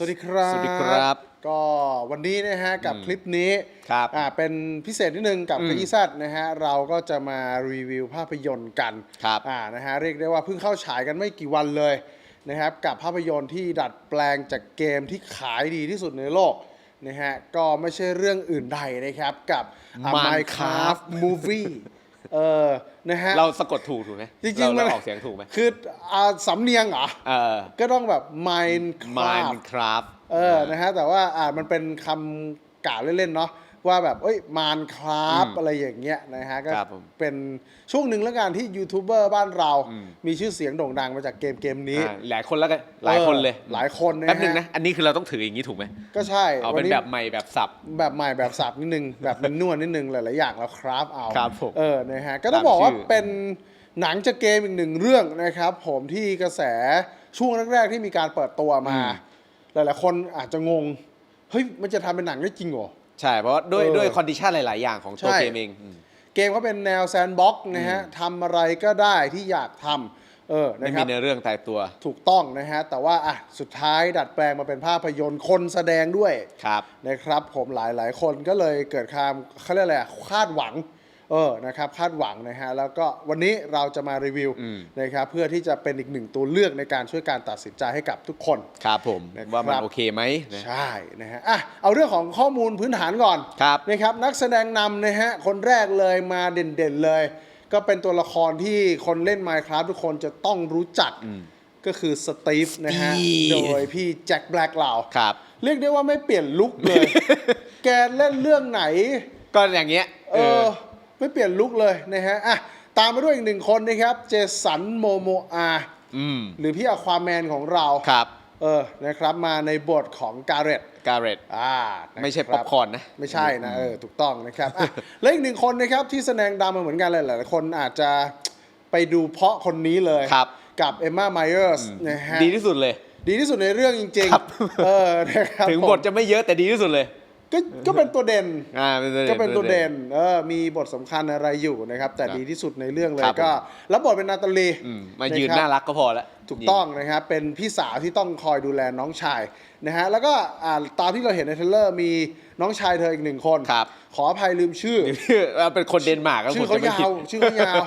สวัสดีครับ สวัสดีครับ ก็วันนี้นะฮะกับคลิปนี้ครับอ่าเป็นพิเศษนิดนึงกับอืมคอีซันะฮะเราก็จะมารีวิวภาพยนตร์กันครับอ่านะฮะเรียกได้ว่าเพิ่งเข้าฉายกันไม่กี่วันเลยนะครับกับภาพยนตร์ที่ดัดแปลงจากเกมที่ขายดีที่สุดในโลกนะฮะก็ไม่ใช่เรื่องอื่นใดนะครับกับ A Minecraft Minecraft Movie เออนะฮะ เราสะกดถูกถูกไหมจริงๆเรามัน เราออกเสียงถูกไหมคืออ่าสำเนียงเหรอ เออ ก็ต้องแบบ Minecraft Minecraft เออ นะฮะ แต่ว่าอ่ามันเป็นคำกล่าวเล่นๆ เนาะ ว่าแบบเอ้ยมานคราฟอืมอะไรอย่างเงี้ยนะฮะก็ครับผมเป็นช่วงหนึ่งแล้วกันที่ยูทูบเบอร์บ้านเราอืมมีชื่อเสียงโด่งดังมาจากเกมเกมนี้อ่าหลายคนแล้วกันหลายคนเลยออหลายคนนะแป๊บนึงฮะนะ อันนี้คือเราต้องถืออย่างนี้ถูกไหมก็ใช่เอาเป็นวัแบบใหม่แบบสับ แบบใหม่แบบสับนิดนึง แบบมันนวดนิดนึงหลายๆอย่างแล้วครับเอาครับผมเออนะฮะก็ต้องตามบอกว่าชื่อเป็นหนังจากเกมอีกหนึ่งเรื่องนะครับ ผมที่กระแสช่วงแรกๆที่มีการเปิดตัวมา หลายๆคนอาจจะงงเฮ้ยมันจะทำเป็นหนังได้จริงเหรอ ใช่เพราะว่าด้วยเออ ด้วยคอนดิชันหลาย ๆ อย่างของตัวใช่เกมเองอืม เกมเขาเป็นแนวแซนด์บ็อกซ์นะฮะทำอะไรก็ได้ที่อยากทำเออไม่นะคมีรับ เนื้อเรื่องตายตัว ถูกต้องนะฮะ แต่ว่าอะสุดท้ายดัดแปลงมาเป็นภาพยนตร์คนแสดงด้วยครับ นะครับ ผมหลายหลายๆคนก็เลยเกิดความเขาเรียกอะไรอะคาดหวัง เออนะครับคาดหวังนะฮะแล้วก็วันนี้เราจะมารีวิวอืมนะครับเพื่อที่จะเป็นอีกหนึ่งตัวเลือกในการช่วยการตัดสินใจให้กับทุกคนครับผมนะครับว่ามันโอเคไหมนะใช่นะฮะอะเอาเรื่องของข้อมูลพื้นฐานก่อนครับนะครับนักแสดงนำนะฮะคนแรกเลยมาเด่นๆเลย ก็เป็นตัวละครที่คนเล่น Minecraft ทุกคนจะต้องรู้จักก็คือสตีฟนะฮะอีโดยพี่แจ็คแบล็กเราครับ เรียกได้ว่าไม่เปลี่ยนลุคเลย แกเล่นเรื่องไหน ก็อย่างเงี้ย เออ ไม่เปลี่ยนลุคเลยนะฮะอะตามมาด้วยอีกหนึ่งคนนะครับ เจสันโมโมอาอืมหรือพี่อควาแมนของเราครับ เออนะครับมาในบทของการเร็ตการ์เรตอ่านะไม่ใช่คป๊รัอปคอร์นนะ ไม่ใช่นะเออถูกต้องนะครับอะและอีกหนึ่งคนนะครับที่แสดงดำมาเหมือนกันเลยหลายๆคนอาจจะไปดูเพราะคนนี้เลยครับ กับเอมมาไมเออร์สนะฮะดีที่สุดเลย ดีที่สุดในเรื่องจริงครับ ๆเออนะครับถึงผมบทจะไม่เยอะแต่ดีที่สุดเลย ก็ก็เป็นตัวเด่นอ่าเป็นตัวเด่นก็เป็นตัวเด่นเออมีบทสำคัญอะไรอยู่นะครับ แต่ครับดีที่สุดในเรื่องเลครัยบก็รับบทเป็นนาตาลีอืมมายืนนะครับน่ารักก็พอแล้วถูกต้องนะครับเป็นพี่สาวที่ต้องคอยดูแลน้องชายนะฮะแล้วก็อ่าตามที่เราเห็นในเทรลเลอร์มีน้องชายเธออีกหนึ่งคนครับขออภัยลืมชื่อเราเป็นคนเดนมาร์กครับชื่อผเขามจะไม่ยาผิดวชื่อเขายาว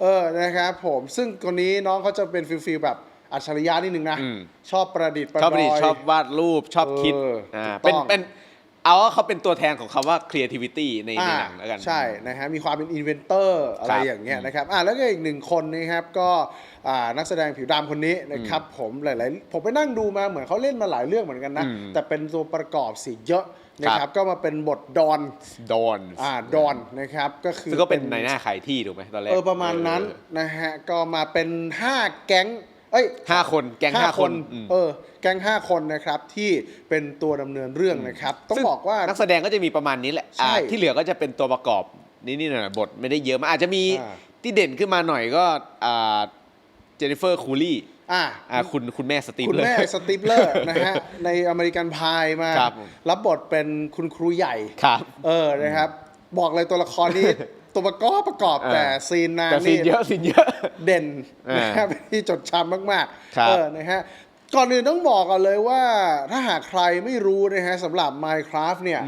เออนะครับผมซึ่งคนนี้น้องเขาจะเป็นฟิลฟิลแบบอัจฉริยะนิดนึงนะอืมชอบประดิษฐ์ประชอบประดิษดฐ์อยชอบวาดรูปชอบคิดเอออ่าถูกต้องเป็นเป็น เอาว่าเขาเป็นตัวแทนของคำว่า creativity ในในหนังแล้วกัน ใช่นะฮะมีความเป็นอินเวนเตอร์อะไรครับอย่างเงี้ยนะครับอ่าแล้วก็อีกหนึ่งคนนะครับก็อ่านักแสดงผิวดำคนนี้นะครับผมหลายๆ ผมไปนั่งดูมาเหมือนเขาเล่นมาหลายเรื่องเหมือนกันนะ อืมแต่เป็นตัวประกอบสีเยอะนะคครัรับ บก็มาเป็นบทดอนดอนอ่าดอนนะครับก็คือซึ่งก็เป็นในหน้าขายที่ถูกไหมตอนแรกเออประมาณนั้นเออ นะฮะก็มาเป็น 5 แก๊ง เอ้ยห้าคนแก๊งห้าคนอืม เออแก๊งห้าคนนะครับที่เป็นตัวดำเนินเรื่องนะครับ ต้องซึ่บอกว่า นักแสดงก็จะมีประมาณนี้แหละใช่อ่าที่เหลือก็จะเป็นตัวประกอบนี่นี่หน่อยๆบทไม่ได้เยอะมากอาจจะมีอ่า ที่เด่นขึ้นมาหน่อยก็อ่าเจนนิเฟอร์คูลี่อ่า อ่าคุณคุณแม่สตีฟคุณเลย แม่สติปเลอร์ นะฮะ ในอเมริกันพายมา ครับผม รับบทเป็นคุณครูใหญ่ ครับ เออนะครับ บอกเลยตัวละครนี้ ตัวประกอบประกอบเออแต่ซีนนางแต่ซีนี่นเยอะซีนเยอะเด่นอ่านนะครับเป็นที่จดจำมากครับๆเออนะฮะก่อนอื่นต้องบอกก่อนเลยว่า ถ้าหากใครไม่รู้นะฮะสำหรับ Minecraft เนี่ย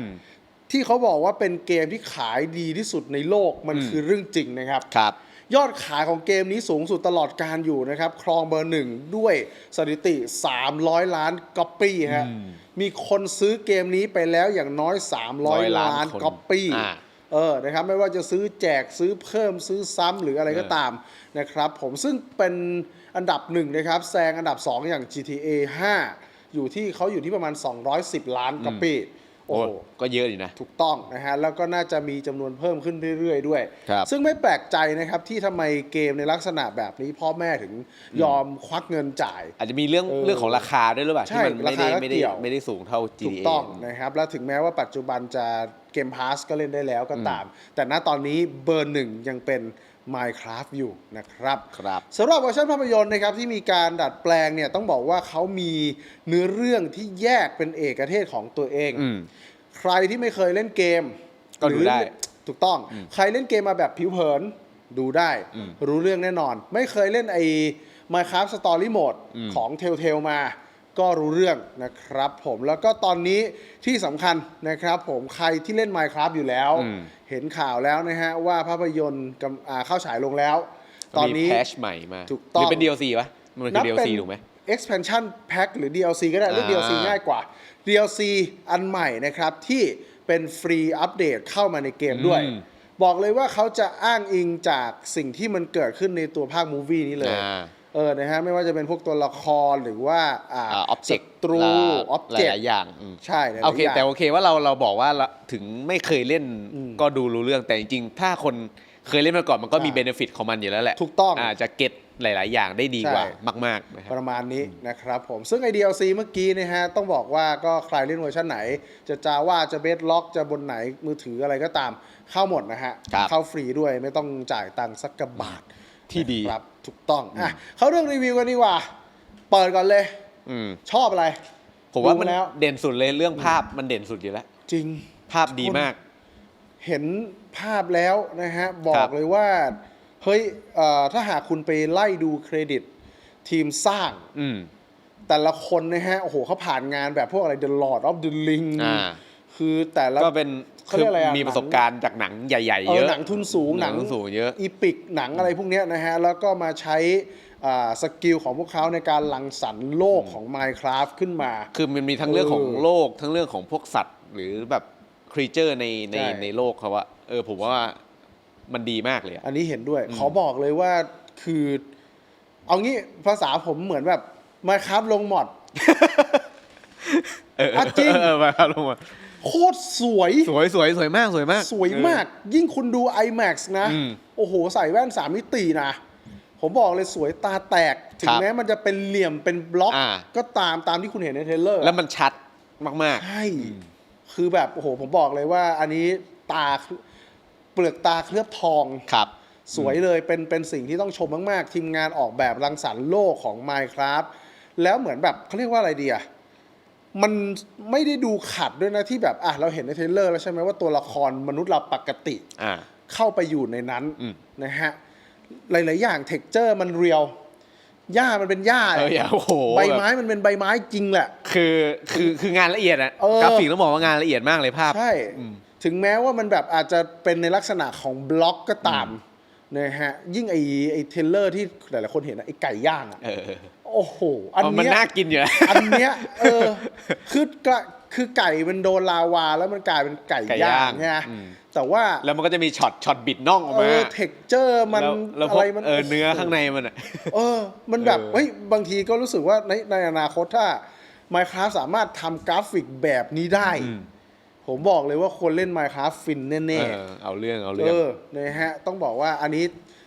ที่เขาบอกว่าเป็นเกมที่ขายดีที่สุดในโลกมันคือเรื่องจริงนะครับครับ ยอดขายของเกมนี้สูงสุดตลอดการอยู่นะครับ ครองเบอร์หนึ่งด้วยสถิติ 300 ล้านก๊อปปี้ฮะมีคนซื้อเกมนี้ไปแล้วอย่างน้อย 300 100ล้าล้านนคนก๊อปปี้อ่า เออนะครับไม่ว่าจะซื้อแจกซื้อเพิ่มซื้อซ้ำหรืออะไรก็ตามนะครับผมซึ่งเป็นอันดับหนึ่งนะครับแซงอันดับ 2 อย่าง GTA 5 อยู่ที่เขาอยู่ที่ประมาณ 210 ล้านก๊อปปี้ โอ้โอ้โหก็เยอะอยู่นะ ถูกต้องนะฮะแล้วก็น่าจะมีจำนวนเพิ่มขึ้นเรื่อยๆ ด้วย ครับซึ่งไม่แปลกใจนะครับที่ทำไมเกมในลักษณะแบบนี้พ่อแม่ถึงยอมควักเงินจ่าย อาจจะมีเรื่องเออเรื่องของราคาด้วยหรือเปล่า ใช่ที่มันไม่ได้ราคาก็ไม่ได้เกี่ยว ไม่ได้สูงเท่า ถูก GTA ต้องนะครับ แล้วถึงแม้ว่าปัจจุบันจะเกมพาสก็เล่นได้แล้วก็ตาม แต่ณตอนนี้เบอร์หนึ่งยังเป็น Minecraft อยู่นะครับครับสำหรับเวอร์ชันภาพยนตร์นะครับที่มีการดัดแปลงเนี่ยต้องบอกว่าเขามีเนื้อเรื่องที่แยกเป็นเอกเทศของตัวเอง อืม ใครที่ไม่เคยเล่นเกมก็ดูได้หรือถูกต้อง ใครเล่นเกมมาแบบผิวเผินดูได้ อืมรู้เรื่องแน่นอน ไม่เคยเล่นไอ้ Minecraft Story Mode อืมของ Telltale มา ก็รู้เรื่องนะครับผมแล้วก็ตอนนี้ที่สำคัญนะครับผมใครที่เล่น Minecraft อยู่แล้ว อืม เห็นข่าวแล้วนะฮะว่าภาพยนตร์กำอ่าเข้าฉายลงแล้ว ตอนนี้ มีแพชใหม่มาถูกต้อง หรือเป็น DLC วะมันคือ DLC ถูกไหม expansion pack หรือ DLC ก็ได้เรียกอ่า DLC ง่ายกว่า DLC อันใหม่นะครับ ที่เป็นฟรีอัปเดตเข้ามาในเกมด้วย อืมบอกเลยว่าเขาจะอ้างอิงจากสิ่งที่มันเกิดขึ้นในตัวภาคมูวี่นี้เลย อ่า เออนะฮะไม่ว่าจะเป็นพวกตัวละครหรือว่าอ่าออบเจกต์ศัตรูออบหเจกลายต์ๆอย่างอืมใช่หลายๆโอเคอย่างแต่โอเคว่าเราเราบอกว่าเราถึงไม่เคยเล่นอืมก็ดูรู้เรื่องแต่จริงๆ ถ้าคนเคยเล่นมาก่อนมันก็มีอ่าเบนฟิตของมันอยู่แล้วแหละถูกต้องาจะเก็ตหลาย ๆ อย่างได้ดีกว่าใช่มากๆนะครับประมาณนี้นะครับผมซึ่งไอ DLC เมื่อกี้นะฮะต้องบอกว่าก็ใครเล่นเวอร์ชันไหน จะจาว่าจะเบสล็อกจะบนไหนมือถืออะไรก็ตามเข้าหมดนะฮะครับเข้าฟรีด้วยไม่ต้องจ่ายตังค์สักกระบาท ที่ดีนะครับถูกต้องอะเข้าเรื่องรีวิวกันดีกว่า เปิดก่อนเลย อืมชอบอะไรผมว่าดูมันแล้วเด่นสุดเลยเรื่องภาพมันเด่นสุดอยู่แล้ว จริงภาพดีมาก เห็นภาพแล้วนะฮะ บอครักบเลยว่า เฮ้ยเอ่อถ้าหากคุณไปไล่ดูเครดิต ทีมสร้าง อืม แต่ละคนนะฮะ โอ้โหเขาผ่านงานแบบพวกอะไร The Lord of the Ring อ่า คือแต่ละก็เป็น เขาเรียกอะไรอะมีประสบการณ์จากหนังใหญ่ๆเอเยออะหนังทุนสูงหนังทุนสูงเยอะอีปิกหนังอะไรพวกเนี้ยนะฮะแล้วก็มาใช้อ่าสกิลของพวกเขาในการลังสรรค์โลกของ Minecraft ขึ้นมา คือมันมีทั้งเรื่องของเออโลก ทั้งเรื่องของพวกสัตว์หรือแบบครีเจอร์ในในใช่ในโลกเขาว่าเออผมว่ามันดีมากเลยอะอันนี้เห็นด้วย ขอบอกเลยว่าคือ เอางี้ภาษาผมเหมือนแบบ Minecraft ลงมอดเอออะจริงเออมาครับลงมา โคตรสวย สวยสวยสวยมากสวยมาก สวยมาก ยิ่งคุณดู IMAX นะ อืมโอ้โห ใส่แว่นสามมิตินะ ผมบอกเลยสวยตาแตก ถึครังบแม้มันจะเป็นเหลี่ยมเป็นบล็อก อ่า ก็ตามตามที่คุณเห็นในเทรลเลอร์แล้วมันชัดมาก ใช่คือแบบ โอ้โห ผมบอกเลยว่า อันนี้ตาเปลือกตาเคลือบทอง ๆ ครับ สวยเลยเป็นเป็นสิ่งที่ต้องชมมาก ๆ ทีมงานออกแบบรังสรรค์โลกของ Minecraft แล้วเหมือนแบบเขาเรียกว่าอะไรดีอะ มันไม่ได้ดูขัดด้วยนะที่แบบอะเราเห็นในเทรลเลอร์แล้วใช่ไหมว่าตัวละครมนุษย์เราปกติอ่าเข้าไปอยู่ในนั้นอืมนะฮะหลาย ๆ อย่างเท็กเจอร์มันเรียวหญ้ามันเป็นหญ้าเอออย่าโอ้โหใบไม้มันเป็นใบไม้จริงแหละ คือคือคืองานละเอียดอะเออกราฟิกต้องบอกว่างานละเอียดมากเลยภาพใช่ถึงแม้ว่ามันแบบอาจจะเป็นในลักษณะของบล็อกก็ตาม นะฮะยิ่งไอไอเทรลเลอร์ที่หลายๆคนเห็นนะไอไก่ย่างอะเออโอ้โหอันมันเนี้ยน่ากินอยู่นะ อันเนี้ยเออคือกระคือไก่มันโดนลาวาแล้วมันกลายเป็นไก่ไก่ย่าย่างงใช่ไหมอืม แต่ว่าแล้วมันก็จะมีช็อตช็อตบิดน่องออกเอมาอเท็กเจอร์มันแล้วแล้วพอะวกไรมัน เออโโหเนื้อข้างในมันอะ เออ มันแบบ เออ เฮ้ย บางทีก็รู้สึกว่าในในอนาคตถ้า Minecraft สามารถทำกราฟิกแบบนี้ได้ ผมบอกเลยว่าคนเล่น Minecraft ฟินแน่เออเอาเรื่องเอาๆเรื่เอองอนะฮะต้องบอกว่าอันนี้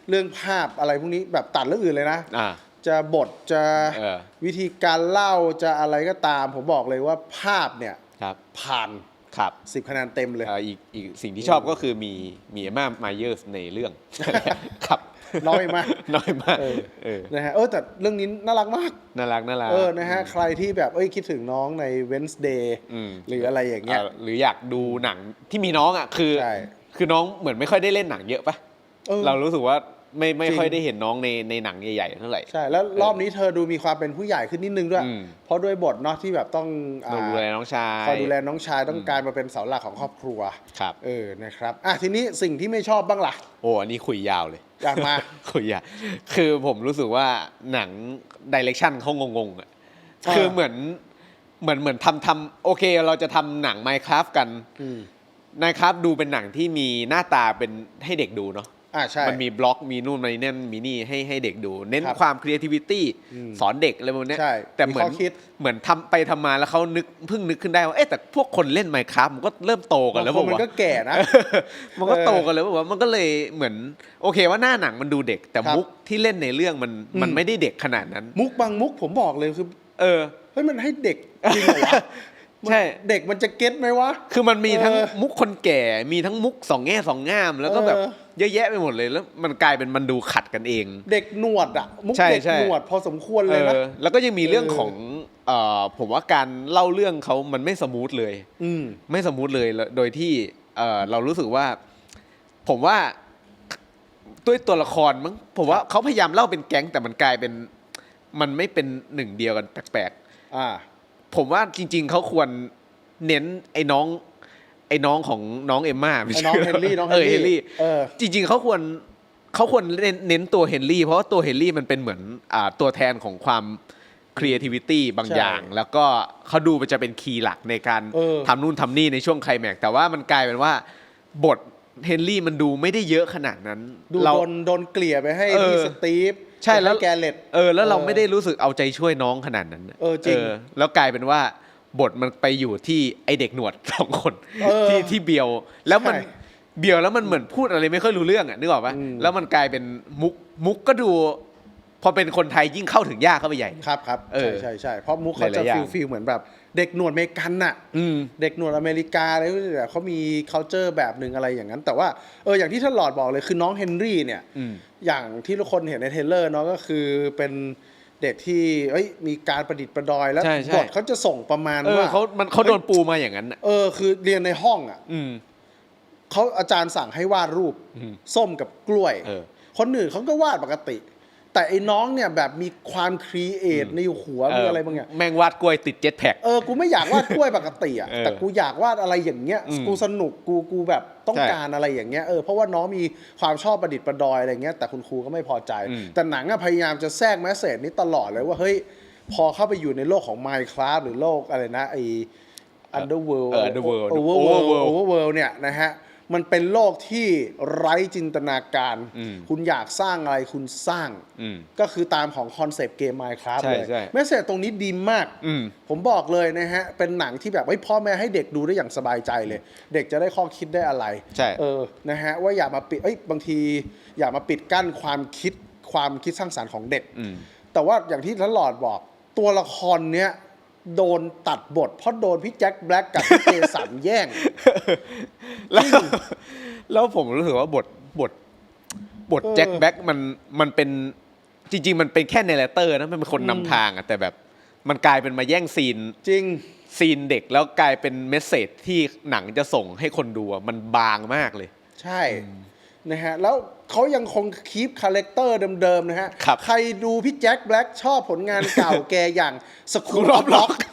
เรื่องภาพอะไรพวกนี้แบบตัดเรื่องอื่นเลยนะ อ่า จะบทจะเออ วิธีการเล่าจะอะไรก็ตาม ผมบอกเลยว่าภาพเนี่ยครับ ผ่าน ครับ10คะแนนเต็มเลย เอ่ออีกอีกสิ่งที่ชอบก็คือมีมีเอมมามาเยอร์สในเรื่อง ครับน้อยมาก น้อยมากเออ เออนะฮะเออแต่เรื่องนี้น่ารักมาก น่ารักน่ารัก เออนะฮะใครที่แบบเอ้ยคิดถึงน้องใน Wednesday อืม หรืออะไรอย่างเงี้ยเอ่อหรืออยากดูหนังที่มีน้องอะคือ ใช่คือน้องเหมือนไม่ค่อยได้เล่นหนังเยอะปะเออ เรารู้สึกว่า ไม่ไม่จริง ค่อยได้เห็นน้องในในหนังใหญ่ๆเท่าไหร่ ใช่แล้วรอบนี้เธอดูมีความเป็นผู้ใหญ่ขึ้นนิดนึงด้วย อืม เพราะด้วยบทเนาะที่แบบต้องอ่าดูแลน้องชายคอยดูแลน้องชายต้องการมาเป็นเสาหลักของครอบครัว ครับ เออนะครับอะทีนี้สิ่งที่ไม่ชอบบ้างล่ะ โอ้อันนี้คุยยาวเลย อยากมา คุยยาวคือผมรู้สึกว่าหนังดิเรกชันเขางงๆอะอ่า คือเหมือนเหมือนเหมือนทำทำโอเค เราจะทำหนัง Minecraft กัน อืม Minecraft ดูเป็นหนังที่มีหน้าตาเป็นให้เด็กดูเนาะ อ่าใช่มันมีบล็อกมีนู่นมีนั่นมีนี่ให้ให้เด็กดู เน้นครับความ creativity อืมสอนเด็กอะไรพวกเนี้ยใช่แต่มีเหมือนข้อคิด เหมือนทำไปทำมาแล้วเขานึกเพิ่งนึกขึ้นได้ว่าเอ๊ะแต่พวกคนเล่น Minecraft มันก็เริ่มโตกันแล้วบางบคอนกมันว่าก็แก่นะ มันก็เออโตกันแล้วบอกว่ามันก็เลยเหมือน โอเคว่าหน้าหนังมันดูเด็ก แต่ครับมุกที่เล่นในเรื่องมันอืม มันไม่ได้เด็กขนาดนั้น มุกบางมุกผมบอกเลยคือเออ เฮ้ยมันให้เด็กจริงเหรอวะ ใช่ เด็กมันจะเก็ตไหมวะ คือมันมีทั้งเออมุกคนแก่ มีทั้งมุกสองแง่สองงาม แล้วก็แบบเออ เยอะแยะไปหมดเลยแล้วมันกลายเป็นมันดูขัดกันเอง เด็กหนวดอะมุกใช่เด็กใช่ หนวดพอสมควรเอเลยนะอแล้วก็ยังมีเรื่องเออของเอ่อผมว่าการเล่าเรื่องเขามันไม่สมูทเลย อืม ไม่สมูทเลยแล้วโดยที่เอ่อเรารู้สึกว่า ผมว่าด้วยตัวละครมั้งผมว่าเขาพยายามเล่าเป็นแก๊งแต่มันกลายเป็น มันไม่เป็นหนึ่งเดียวกันแปลกอ่า ผมว่าจริง ๆเขาควรเน้นไอ้น้อง ไอ้น้องของน้องเอมม่าม่ไอ้ใช่น้องเฮนรี่น้องเออเฮนรี่เออ จริง ๆเขาควรเขาควรเน้นเน้นตัวเฮนรี่ เพราะว่าตัวเฮนรี่มันเป็นเหมือนอ่าตัวแทนของความ creativity บางใช่อย่าง แล้วก็เขาดูมันจะเป็นคีย์หลักในการเออ ทำนู่นทำนี่ในช่วงไคลแม็กซ์แต่ว่ามันกลายเป็นว่าบท เฮนรี่มันดูไม่ได้เยอะขนาดนั้นดูเรา โดนโดนเกลี่ยไปให้เออ พี่สตีฟใช่แล้วห้แกเลตเออ แล้วเราไม่ได้รู้สึกเอาใจช่วยน้องขนาดนั้นน่ะเออจริงแล้วกลายเป็นว่าบทมันไปอยู่ที่ไอเด็กหนวด สองคนเออที่ที่เบียวแล้วมันใช่เบียวแล้วมันเหมือนพูดอะไรไม่ค่อยรู้เรื่องอะนึกออกปะอืม แล้วมันกลายเป็นมุกมุกก็ดู พอเป็นคนไทยยิ่งเข้าถึงยากเข้าไปใหญ่ ครับครับเอใช่อใช่ใช่เพราะมุกเขาจะหลายๆอย่าฟิงลฟิลเหมือนแบบ เด็กหนวดอเมริกันน่ะ อืม เด็กหนวดอเมริกาอะไรพวกนี้เนี่ยเขามี culture แบบหนึ่งอะไรอย่างนั้น แต่ว่าเอออย่างที่ท่านหลอดบอกเลยคือน้องเฮนรี่เนี่ย อืม อย่างที่ทุกคนเห็นในเทรลเลอร์เนาะก็คือเป็นเด็กที่เอ้ยมีการประดิษฐ์ประดอยแล้วใช่ใช่ บทเขาจะส่งประมาณเออว่าเขามันเขาโดนปูมาอย่างนั้นน่ะ เออคือเรียนในห้องอะอืม เขาอาจารย์สั่งให้วาดรูปอืมส้มกับกล้วย เออ คนอื่นเขาก็วาดปกติ แต่ไอ้น้องเนี่ยแบบมีความครีเอทในหัวมีอะไรบางอย่างแมงวาดกล้วยติดเจ็ตแพ็กเออกูไม่อยากวาดกล้วยปกติอะเออแต่กูอยากวาดอะไรอย่างเงี้ยอืมกูสนุกกูกูแบบต้องใช่การอะไรอย่างเงี้ยเออเพราะว่าน้องมีความชอบประดิษฐ์ประดอยอะไรเงี้ยแต่คุณครูก็ไม่พอใจอืมแต่หนังอะพยายามจะแทรกแมสเซจนี้ตลอดเลยว่าเฮ้ยพอเข้าไปอยู่ในโลกของ Minecraft หรือโลกอะไรนะไอ Underworld เออ Underworld Overworld Overworld Overworld เนี่ยนะฮะ มันเป็นโลกที่ไร้จินตนาการอืมคุณอยากสร้างอะไรคุณสร้างอืมก็คือตามของคอนเซปต์เกม Minecraft ใช่เลยใช่แมสเซจตรงนี้ดีมากอืมผมบอกเลยนะฮะ เป็นหนังที่แบบไว้ยพ่อแม่ให้เด็กดูได้อย่างสบายใจเลย เด็กจะได้ข้อคิดได้อะไรใช่เออนะฮะว่าอย่ามาปิดเอ้ยบางที อย่ามาปิดกั้นความคิดความคิดสร้างสรรค์ของเด็กอืมแต่ว่าอย่างที่ท่านหลอดบอกตัวละครเนี้ย โดนตัดบท เพราะโดนพี่แจ็คแบล็กกับพี่เจสันแย่ง แล้วแล้วผมรู้สึกว่าบทบทบทเออแจ็คแบ็กมันมันเป็นจริง ๆ มันเป็นแค่เนเรเตอร์นะมันเป็นคนอืมนำทางอะแต่แบบมันกลายเป็นมาแย่งซีน จริงซีนเด็กแล้วกลายเป็นเมสเซจที่หนังจะส่งให้คนดูอะมันบางมากเลย ใช่ นะฮะแล้วเขายังคงคีปคาแรคเตอร์เดิมๆนะฮะครับ ใครดูพี่แจ็คแบล็กชอบผลงานเก่า แกอย่างสกูลรอออบฟล็ล็ออกก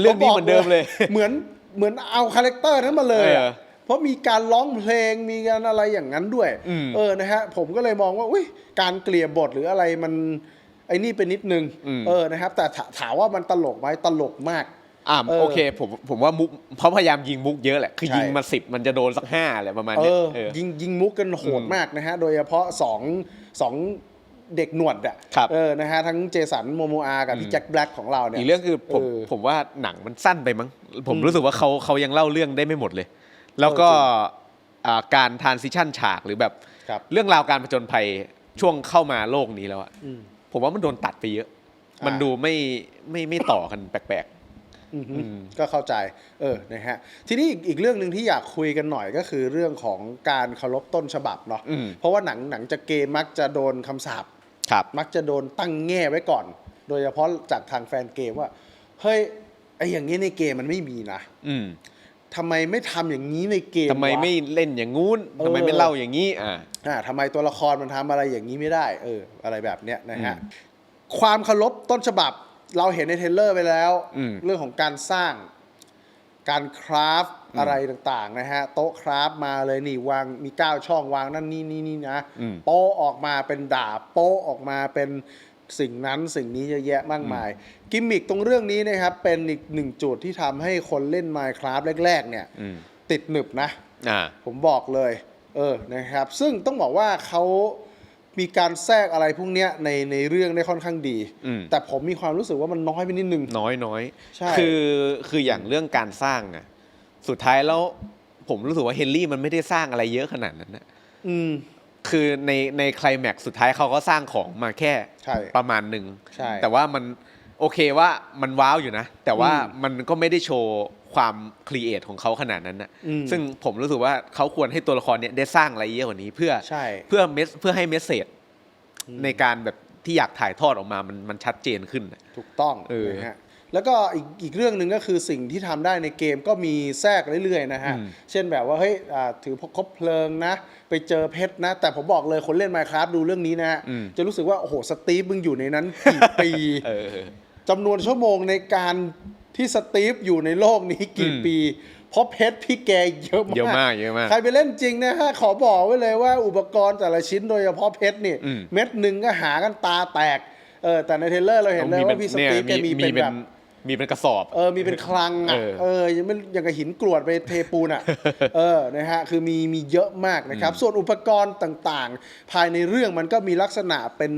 เรื่องนี้เหมือนเดิมเลย เหมือนเหมือนเอาคาแรคเตอร์นั้นมาเลยอะเออเพราะมีการร้องเพลงมีการอะไรอย่างนั้นด้วย อืม เออนะฮะผมก็เลยมองว่าอุ้ยการเกลี่ยบทหรืออะไรมันไอ้นี่เป็นนิดนึงอืมเออนะครับ แต่ถาถามว่ามันตลกไหมตลกมาก อ่าเออโอเคผมผมว่ามุกเขาพยายามยิงมุกเยอะแหละ คือใช่ยิงมาสิบมันจะโดนสักห้าแหละประมาณเอเนี้ยอเออยิงยิงมุกกันโหดอืมมากนะฮะ โดยเฉพาะสองสองเด็กหนวดอะครับเออนะฮะทั้งเจสันโมโมอากับพี่แจ็คแบล็กของเราเนี่ยอีกเรื่องคือผมเออผมว่าหนังมันสั้นไปมั้งผมอืมรู้สึกว่าเขาเขายังเล่าเรื่องได้ไม่หมดเลย แล้วก็เอออ่าการทานซิชันฉากหรือแบบครับเรื่องราวการผจญภัยช่วงเข้ามาโลกนี้แล้วอะอืมผมว่ามันโดนตัดไปเยอะ มันอ่าดูไม่ไม่ไม่ต่อกันแปลกอือฮึอืม ก็เข้าใจ เออ นะฮะ ทีนี้อีกอีกเรื่องหนึ่งที่อยากคุยกันหน่อยก็คือเรื่องของการเคารพต้นฉบับเนาะอืมเพราะว่าหนังหนังจะเกมมักจะโดนคำสาปๆครับมักจะโดนตั้งแง่ไว้ก่อน โดยเฉพาะจากทางแฟนเกมว่า เฮ้ย ไออย่างนี้ในเกมมันไม่มีนะ อืมทำไมไม่ทำอย่างนี้ในเกมทำไมวะไม่เล่นอย่างงู้นเออทำไมไม่เล่าอย่างนี้ อ่าอ่าทำไมตัวละครมันทำอะไรอย่างนี้ไม่ได้ เออ อะไรแบบเนี้ยนะฮะอืมความเคารพต้นฉบับ เราเห็นในเทรลเลอร์ไปแล้วอืมเรื่องของการสร้างการคราฟต์อืมอะไรต่างๆนะฮะ โต๊ะคราฟต์มาเลยนี่วางมีเก้าช่องวางนั่นนี่นี่นี่นะอืมโป๊ะออกมาเป็นดาบโป๊ะออกมาเป็นสิ่งนั้นสิ่งนี้เยอะแยะมากมาย กิมมิคตรงเรื่องนี้นะครับ เป็นอีกหนึ่งจุดที่ทำให้คนเล่น Minecraft แรก ๆ เนี่ยอืมติดหนึบนะอ่าผมบอกเลย เออนะครับ ซึ่งต้องบอกว่าเขา มีการแทรกอะไรพวกเนี้ยในในเรื่องได้ค่อนข้างดี อืม แต่ผมมีความรู้สึกว่ามันน้อยไปนิดนึง น้อยน้อยใช่ คือคืออย่างเรื่องการสร้างอะสุดท้ายแล้วผมรู้สึกว่าเฮนรี่มันไม่ได้สร้างอะไรเยอะขนาดนั้นนะอืม คือในในไคลแม็กซ์สุดท้ายเขาก็สร้างของมาแค่ใช่ประมาณหนึ่งใช่แต่ว่ามันโอเคว่ามันว้าวอยู่นะ แต่ว่าอืม มันก็ไม่ได้โชว์ ความครีเอทของเขาขนาดนั้นนะอืมซึ่งผมรู้สึกว่าเขาควรให้ตัวละครเนี้ยได้สร้างอะไรเยอะกว่านี้เพื่อใช่เพื่อเมสเพื่อให้เมสเซจอืมในการแบบที่อยากถ่ายทอดออกมามันมันชัดเจนขึ้นน่ะถูกต้องเออนะฮะแล้วก็อีกอีกเรื่องหนึ่งก็คือสิ่งที่ทำได้ในเกมก็มีแทรกเรื่อยๆนะฮะอืมเช่นแบบว่าเฮ้ยอ่าถือพกคบเพลิงนะ ไปเจอเพชรนะ แต่ผมบอกเลยคนเล่น Minecraft ดูเรื่องนี้นะฮะอืมจะรู้สึกว่า โอ้โห สตีฟมึงอยู่ในนั้นกี่ปีเออจำนวนชั่วโมงในการ ที่สตีฟอยู่ในโลกนี้กี่อืมปี เพราะเพชรพี่แกเยอะมากเยอะมากเยอะมาก ใครไปเล่นจริงนะฮะขอบอกไว้เลยว่าอุปกรณ์แต่ละชิ้นโดยเฉพาะเพชรนี่อืมเม็ดหนึ่งก็หากันตาแตกเออแต่ในเทรลเลอร์เราเห็นเลยว่าพี่สตีฟแกมีเป็นแบบ มีเป็นกระสอบ เออมีเป็นคลังอะเออเออยังไม่ยังกับหินกรวดไปเทปูนอะ เออนะฮะคือมีมีเยอะมากนะครับ ส่วนอุปกรณ์ต่างๆ ภายในเรื่องมันก็มีลักษณะเป็น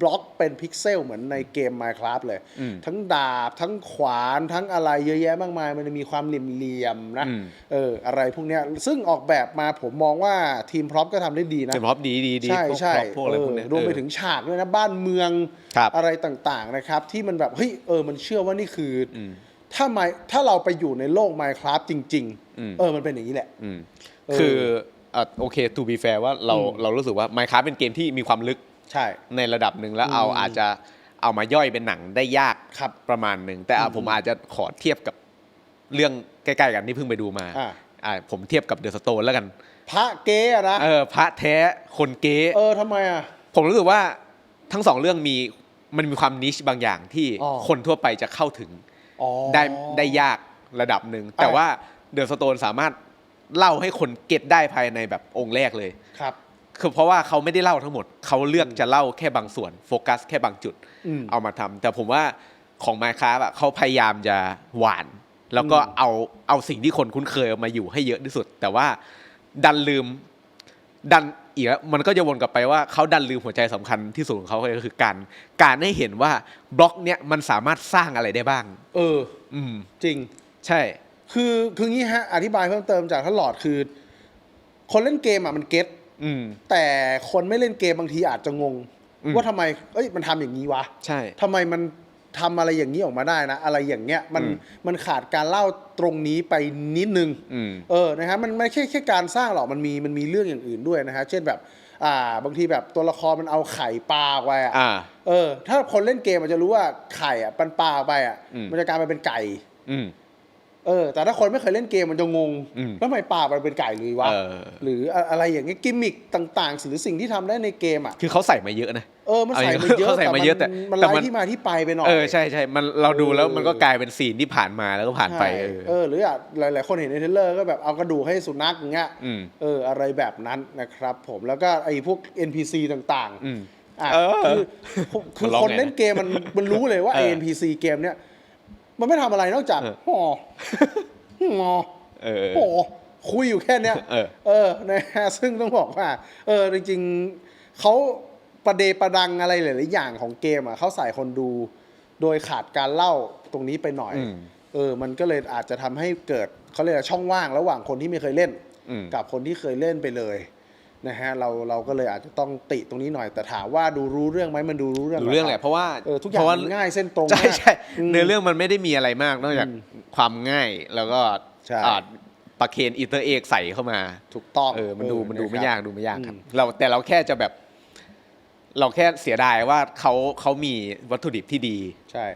บล็อกเป็นพิกเซลเหมือนในเกม Minecraft เลย อืมทั้งดาบทั้งขวานทั้งอะไรเยอะแยะมากมาย มันจะมีความเหลี่ยมๆนะอืม เอออะไรพวกเนี้ยซึ่งออกแบบมาผมมองว่าทีมพร็อพก็ทำได้ดีนะ เต็มพร็อพดีดีดีใช่พวกใช่พร็อพพวกอะไรพวกเนี้ยเออรวมไปเออถึงฉากด้วยนะ บ้านเมืองครับอะไรต่างๆนะครับ ที่มันแบบเฮ้ยเออมันเชื่อว่านี่คืออมถ้าไมถ้าเราไปอยู่ในโลก Minecraft จริงอืมๆเออมันเป็นอย่างนี้แหละอืมเออคืออะโอเค to be fair ว่าเราอืมเรารู้สึกว่า Minecraft เป็นเกมที่มีความลึกใช่ในระดับหนึ่งแล้วเอาอืมอาจจะเอามาย่อยเป็นหนังได้ยากครับประมาณหนึ่งแต่อะอืมผมอาจจะขอเทียบกับเรื่องใกล้ๆกันที่เพิ่งไปดูมาอ่าอ่าผมเทียบกับเดอะสโตนแล้วกัน พระเก๊อะนะเออพระแท้คนเก๊เออทำไมอะผมรู้สึกว่าทั้งสองเรื่องมี มันมีความนิชบางอย่างที่อ๋อ คนทั่วไปจะเข้าถึงอ๋อ ได้ได้ยากระดับหนึ่ง แต่อะว่าเดอะสโตนสามารถเล่าให้คนเก็ตได้ภายในแบบองค์แรกเลย ครับ คือเพราะว่าเขาไม่ได้เล่าทั้งหมด เขาเลือกจะเล่าแค่บางส่วน โฟกัสแค่บางจุด อืม เอามาทำแต่ผมว่าของ Minecraft อะเขาพยายามจะหวาน แล้วก็อืม เอาเอาสิ่งที่คนคุ้นเคยเอามาอยู่ให้เยอะที่สุด แต่ว่าดันลืมดัน อีกแล้วมันก็จะวนกลับไปว่าเขาดันลืมหัวใจสำคัญที่สุดของเขาก็คือการ การให้เห็นว่าบล็อกเนี้ยมันสามารถสร้างอะไรได้บ้าง เออ อืม จริง ใช่ คือคืองี้ฮะ อธิบายเพิ่มเติมจากท่านหลอดคือ คนเล่นเกมอะมันเก็ตอืมแต่คนไม่เล่นเกมบางทีอาจจะงงอืมว่าทำไม เอ้ยมันทำอย่างนี้วะ ใช่ทำไมมัน ทำอะไรอย่างนี้ออกมาได้นะ อะไรอย่างเงี้ยมันอืมมันขาดการเล่าตรงนี้ไปนิดนึงอืมเออนะฮะมันไม่ใช่แค่การสร้างหรอกมันมีมันมีเรื่องอย่างอื่นด้วยนะฮะเช่นแบบ อ่า บางทีแบบตัวละครมันเอาไข่ปลาไว้อะอ่าเออ ถ้าคนเล่นเกมมันจะรู้ว่าไข่อะปันปลาไปอะอืมมันจะกลายไปเป็นไก่อืม เออแต่ถ้าคนไม่เคยเล่นเกมมันจะงงอืมแล้วทำไมปลามันเป็นไก่เลยวะเออ หรืออะไรอย่างเงี้ยกิมมิคต่างๆหรือสิ่งที่ทำได้ในเกมอะคือเขาใส่มาเยอะนะ เออมันใส่เอามาอย่างเยอะเขาใส่มาเยอะแต่มันแต่ไร้มันที่มาที่ไปไปหน่อย เออใช่ใช่มันเราดูแล้วเออมันก็กลายเป็นซีนที่ผ่านมาแล้วก็ผ่านไปใช่เออเออหรืออะหลาย ๆ คนเห็นในเทรลเลอร์ก็แบบเอากระดูกให้สุนัขอย่างเงี้ยอืม เอออะไรแบบนั้นนะครับ ผมแล้วก็ไอ้พวก NPC ต่างอืม ๆอะเออคือคือมันร้องคนไงเล่นเกมมันมันรู้เลยว่าเออ NPC เกมเนี้ย มันไม่ทำอะไรนอกจากเออห่อหอเออ โอ้โหคุยอยู่แค่เนี้ยเออ เออนะฮะซึ่งต้องบอกว่า เออ จริงๆเขาประเดประดังอะไรหลายๆอย่างของเกมอะเขาใส่คนดู โดยขาดการเล่าตรงนี้ไปหน่อย อืมเออ มันก็เลยอาจจะทำให้เกิดเขาเรียกว่าช่องว่างระหว่างคนที่ไม่เคยเล่น อืม กับคนที่เคยเล่นไปเลย นะฮะเราเราก็เลยอาจจะต้องติตรงนี้หน่อยแต่ถามว่าดูรู้เรื่องไหมมันดูรู้เรื่องรู้เรื่องแหละเพราะว่าเออทุกอย่างเพราะว่ามันง่ายเส้นตรงใช่มากใช่มเนื้อเรื่องมันไม่ได้มีอะไรมากนอกจากอืมความง่ายแล้วก็ใช่อ่าประเคนอีเตอร์เอกใส่เข้ามาถูกต้องเออมันดูมันดูไม่ะครับยากดูไม่ยากครับอืมเราแต่เราแค่จะแบบ เราแค่เสียดายว่าเขาเขามีวัตถุดิบที่ดี ใช่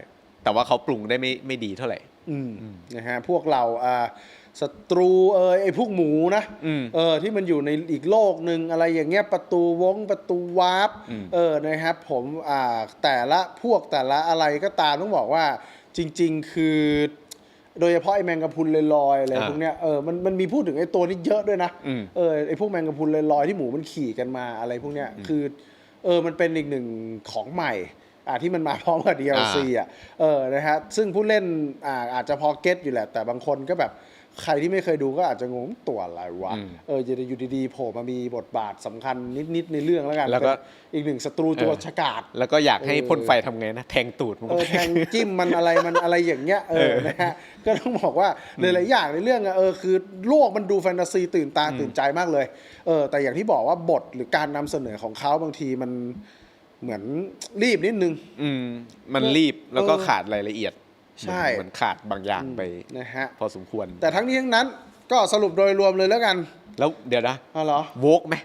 แต่ว่าเขาปรุงได้ไม่ไม่ดีเท่าไหร่อืมนะฮะพวกเราอ่า ศัตรูเออไอพวกหมูนะอืมเออที่มันอยู่ในอีกโลกหนึ่งอะไรอย่างเงี้ยประตูวงประตูวาร์ปอืมเออนะครับผมอ่าแต่ละพวกแต่ละอะไรก็ตามต้องบอกว่าจริง ๆ คือ โดยเฉพาะไอแมงกะพรุนลอยๆอะไรอ่าพวกเนี้ยเออมันมันมีพูดถึงไอตัวนี้เยอะด้วยนะอืมเออไอพวกแมงกะพรุนลอยๆที่หมูมันขี่กันมาอะไรพวกเนี้ยคือเออมันเป็นอีกหนึ่งของใหม่อ่าที่มันมาพร้อมกับ DLC อะเออนะฮะซึ่งผู้เล่นอ่าอาจจะพอเก็ตอยู่แหละ แต่บางคนก็แบบ ใครที่ไม่เคยดูก็อาจจะงงตัวอะไรวะอืมเอออยู่ดีๆโผล่มามีบทบาทสำคัญนิดๆในเรื่องแล้วกันแล้วก็เป็นอีกหนึ่งศัตรูตัวเออฉกาจแล้วก็อยากให้เออพ่นไฟทำไงนะ แทงตูดมันเออแทงจิ้มมันอะไรมันอะไรอย่างเงี้ยเออเออนะฮะก็ต้องบอกว่าหลายๆอย่างในเรื่องอะเออคือโลกมันดูแฟนตาซีตื่นตาตื่นใจมากเลยเออแต่อย่างที่บอกว่าบทหรือการนำเสนอของเขาบางทีมันเหมือนรีบนิดนึง อืมมันรีบแล้วก็เออขาดรายละเอียด ใช่ เหมือนขาดบางอย่างไป นะฮะ พอสมควร แต่ทั้งนี้ทั้งนั้นก็สรุปโดยรวมเลยแล้วกันแล้วเดี๋ยวนะอ๋อเหรอ โวกไหม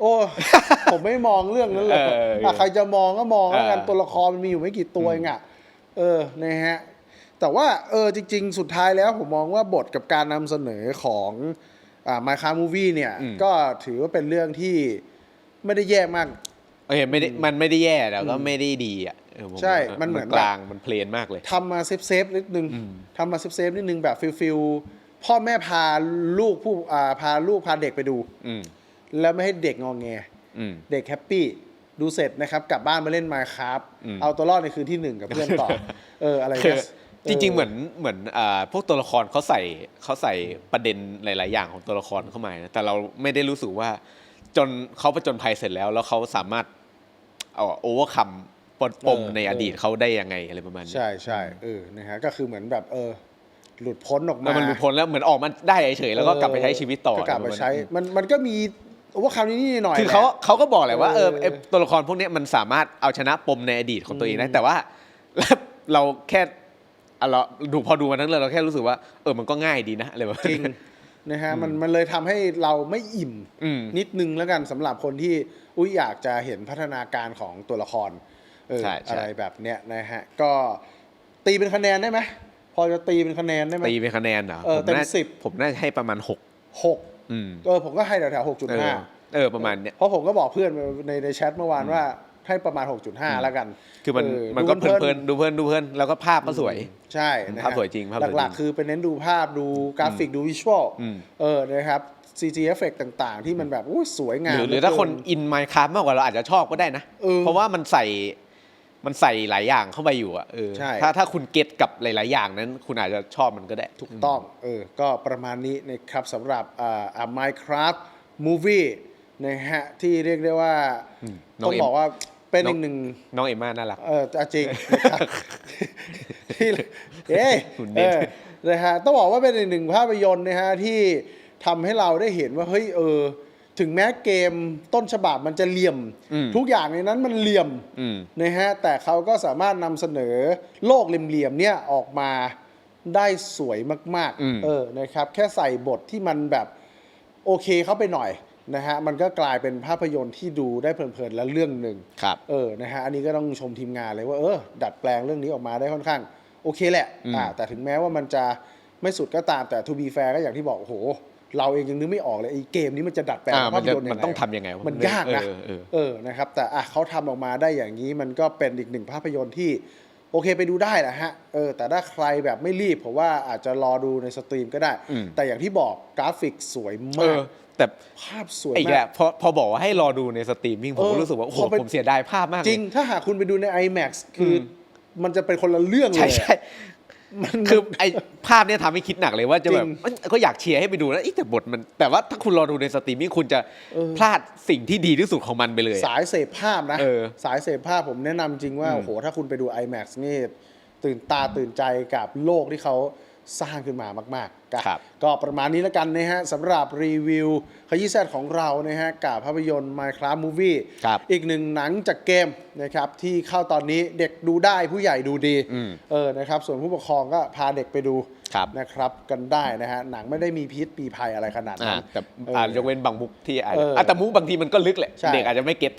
โอ้ ผมไม่มองเรื่องนั้นเลยเอออะใครจะมองก็มองแล้วกันเออตัวละครมันมีอยู่ไม่กี่ตัวเองอะ เออ นะฮะ แต่ว่าเออจริง ๆ สุดท้ายแล้วผมมองว่าบทกับการนำเสนอของอ่า My Car Movie เนี่ย อืม ก็ถือว่าเป็นเรื่องที่ไม่ได้แย่มากโอเคไม่ได้มันไม่ได้แย่แต่ก็ไม่ได้ดีอะเอออผใช่ว่ามันเหมือนกลางมันเพลนมากเลย ทำมาเซฟเซฟๆนิดนึงอืม ทำมาเซฟเซฟๆนิดนึงแบบฟิลฟิลพ่อแม่พาลูกผู้อ่าพาลูกพาเด็กไปดู อืมแล้วไม่ให้เด็กงองแง อืม เด็กแฮปปี้ดูเสร็จนะครับ กลับบ้านมาเล่นมาครับอืม เอาตัวรอดในคืนที่หนึ่งกับเพื่อนต่อ เอออะไรคือเงี้ยจริงๆ เหมือนเหมือนอ่าพวกตัวละครเขาใส่เขาใส่ประเด็นหลาย ๆ อย่างของตัวละครเข้ามานะแต่เราไม่ได้รู้สึกว่าจนเขาประจนภัยเสร็จแล้ว แล้วเขาสามารถเอา โอเวอร์คัมปมในอดีตเขาได้ยังไงอะไรประมาณนี้ใช่ใช่เออนะฮะก็คือเหมือนแบบเออหลุดพ้นออกแล้มาวมันหลุดพ้นแล้วเหมือนออกมาได้เฉยๆแล้วก็กลับไปใช้ชีวิตต่อก็กลับอะไปรประณใช้นี้มันมันก็มีว่าคำนี้นี่หน่อยคือแหละเขาเขาก็บอกแหละว่าเออเออไอตัวละครพวกเนี้ยมันสามารถเอาชนะปมในอดีตของตัวเองได้แต่ว่าเราแค่อะเราดูพอดูมาทั้งเรื่องเราแค่รู้สึกว่าเออมันก็ง่ายดีนะอะไรแบบจริงนะฮะมันมันเลยทำให้เราไม่อิ่มอืมนิดนึงแล้วกันสำหรับคนที่ อุ้ยอยากจะเห็นพัฒนาการของตัวละครเออใช่ใช่อะไรแบบเนี้ยนะฮะก็ตีเป็นคะแนนได้ไหมพอจะตีเป็นคะแนนได้ไหมตีเป็นคะแนนเหรอเออผมเต็มน่าสิบผมน่าจะให้ประมาณหกหกอืมเออผมก็ให้แถวๆหกจุดเออห้าเออประมาณเนี้ยเพราะผมก็บอกเพื่อนในในแชทเมื่อวานว่าให้ประมาณ 6.5 แล้วกัน คือมันเออมันก็ดูเพลินๆดูเพลินดูเพลินแล้วก็ภาพก็สวย ใช่นะฮะภาพสวยจริงภาพสวยจริงหลักๆ คือเป็นเน้นดูภาพดูกราฟิกดูวิชวลอืมเออนะครับ CG effect ต่างๆ ที่มันแบบอุ้ยสวยงาหมรือหรือถ้าคนเหลืเกิอินไมค์ค a f t มากกว่าเราอาจจะชอบก็ได้นะเออเพราะว่ามันใส่มันใส่หลายอย่างเข้าไปอยู่อะเออใช่ถ้าถ้าคุณเก็ตกับหลาย ๆ อย่างนั้น คุณอาจจะชอบมันก็ได้ถูกต้องเออก็ประมาณนี้นะครับสำหรับอ่าอ่า Minecraft Movie นะฮะที่เรียกได้ว่าน้ต้อองงเอ็มบอกว่าเป็นน้อีองกหนึ่งน้องเอมม่าน่ารักเอออะจริงนะครับที่เอ้ยหุ่นเอเน้นอนะฮะต้องบอกว่าเป็นอีกหนึ่งภาพยนตร์นะฮะที่ ทำให้เราได้เห็นว่าเฮ้ยเออ ถึงแม้เกมต้นฉบับมันจะเหลี่ยมอืมทุกอย่างในนั้นมันเหลี่ยมอืมนะฮะแต่เขาก็สามารถนำเสนอโลกเหลี่ยมๆเนี่ยออกมาได้สวยมากอืมๆเออนะครับ แค่ใส่บทที่มันแบบโอเคเข้าไปหน่อยนะฮะมันก็กลายเป็นภาพยนตร์ที่ดูได้เพลินๆและเรื่องหนึ่งครับเออนะฮะอันนี้ก็ต้องชมทีมงานเลยว่าเออดัดแปลงเรื่องนี้ออกมาได้ค่อนข้าง โอเคแหละอืมอ่าแต่ถึงแม้ว่ามันจะไม่สุดก็ตามแต่ to be fair ก็อย่างที่บอกโอ้โห เราเองยังนึกไม่ออกเลยไอ้เกมนี้มันจะดัดแปลงอ่าภาพยนตร์มันยังไงต้องทำยังไงวะมันยากนะเออเออเออนะครับ แต่อะเขาทำออกมาได้อย่างนี้มันก็เป็นอีกหนึ่งภาพยนตร์ที่โอเคไปดูได้แหละฮะเออแต่ถ้าใครแบบไม่รีบผมว่าอาจจะรอดูในสตรีมก็ได้อืมแต่อย่างที่บอกกราฟิกสวยเอมากอแต่ภาพสวยอีกมาแหละกพอพอบอกว่าให้รอดูในสตรีมมิ่งผมเอก็อรู้สึกว่าโอ้โหพอไปผมเสียดายภาพมากเลยจริงถ้าหากคุณไปดูใน IMAX คืออมมันจะเป็นคนละเรื่องเลใช่ยใช่อะมัน คือไอภาพเนี้ยทำให้คิดหนักเลยว่าจะแบบจริงเอ้ยก็อยากเชียร์ให้ไปดูนะเอ้ยแต่บทมันแต่ว่าถ้าคุณรอดูในสตรีมมิ่งคุณจะเออพลาดสิ่งที่ดีที่สุดของมันไปเลยอะสายเสพภาพนะเออสายเสพภาพผมแนะนำจริงว่าอืมโอ้โหถ้าคุณไปดู IMAX นี่ตื่นตาตื่นใจกับโลกที่เขาสร้างขึ้นมามาก ๆ ก็ครับก็ประมาณนี้แล้วกันนะฮะสำหรับรีวิวขยี้แซดของเรานะฮะกับภาพยนตร์ Minecraft Movie ครับอีกหนึ่งหนังจากเกมนะครับที่เข้าตอนนี้เด็กดูได้ผู้ใหญ่ดูดีอืมเออนะครับส่วนผู้ปกครองก็พาเด็กไปดู ครับ นะครับกันได้นะฮะหนังไม่ได้มีพิษมีภัยอะไรขนาดอ่านั้น แต่เอออ่ายกเว้นบางมุกที่อาจเอจะออ่อะแต่มุกบางทีมันก็ลึกแหละ ใช่ เด็กอาจจะไม่เก็ต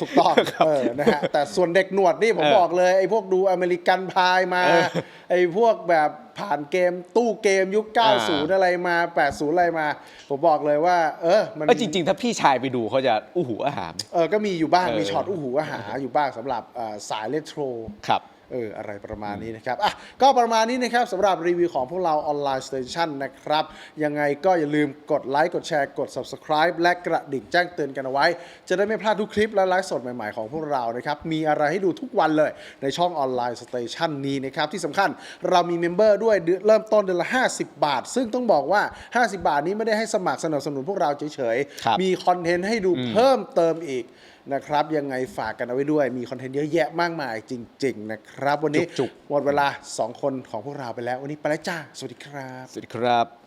ถูกต้องเออนะฮะแต่ส่วนเด็กหนวดนี่ผมเออบอกเลยไอ้พวกดูอเมริกันพายมา เออไอ้พวกแบบผ่านเกมตู้เกมยุค อ่า 90 อะไรมา 80 อะไรมา ผมบอกเลยว่า เออมัน เออจริง ๆ ถ้าพี่ชายไปดูเขาจะอู้หูอาหาร เออก็มีอยู่บ้าง เออ มีช็อตอู้หูอาหาอยู่บ้างสำหรับเอ่อสายเลโทร ครับ เอออะไรประมาณนี้นะครับอะก็ประมาณนี้นะครับสำหรับรีวิวของพวกเราออนไลน์สเตชันนะครับ ยังไงก็อย่าลืมกดไลค์กดแชร์กด subscribe และกระดิ่งแจ้งเตือนกันเอาไว้ จะได้ไม่พลาดทุกคลิปและไลฟ์สดใหม่ๆของพวกเรานะครับมีอะไรให้ดูทุกวันเลยในช่องออนไลน์สเตชันนี้นะครับที่สำคัญเรามีเมมเบอร์ด้วยเดือนเริ่มต้นเดือนละ 50 บาท ซึ่งต้องบอกว่า 50 บาทนี้ไม่ได้ให้สมัครสนับสนุนพวกเราเฉยครับๆมีคอนเทนต์ให้ดูเพิ่มเติมอีก นะครับ ยังไงฝากกันเอาไว้ด้วยมีคอนเทนต์เยอะแยะมากมายจริง ๆ นะครับ วันนี้จุกหมดเวลา 2 คนของพวกเราไปแล้ว วันนี้ไปแล้วจ้า สวัสดีครับ สวัสดีครับ